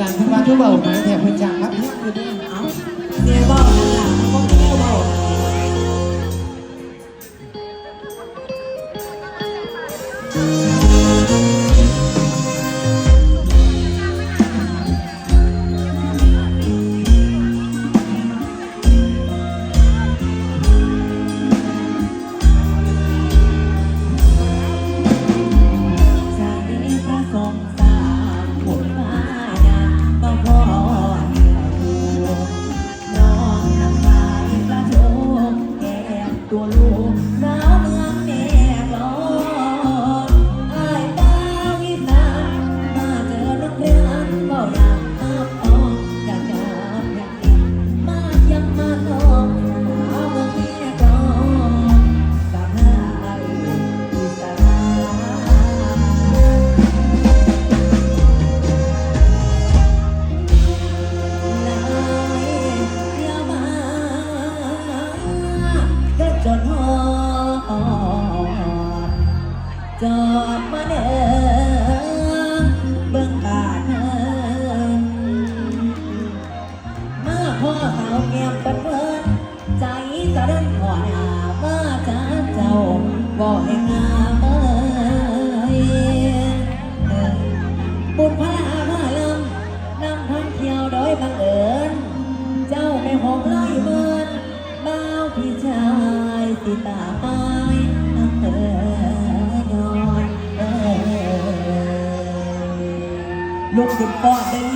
จารย์เพิ่นว่าทุกเบาไหมแถวเพิ่นจางรับเนี่ยคือด้เอาเนี่ยบ จอยากกินมายังมาทองหาเอาแค่กลอนกับหายอิสระลายเดียวมาก็จนหอ บอกให้งามเอ้ยบุญพระอาภาลำนำพันเที่ยวโดยบังเอิญ เจ้าไม่หงลอยเมินบ่าวพี่ชายสิตาไปน้ำเอ๋ยนอนเอ๋ยลูกสิบปอดได้แม่เด้อ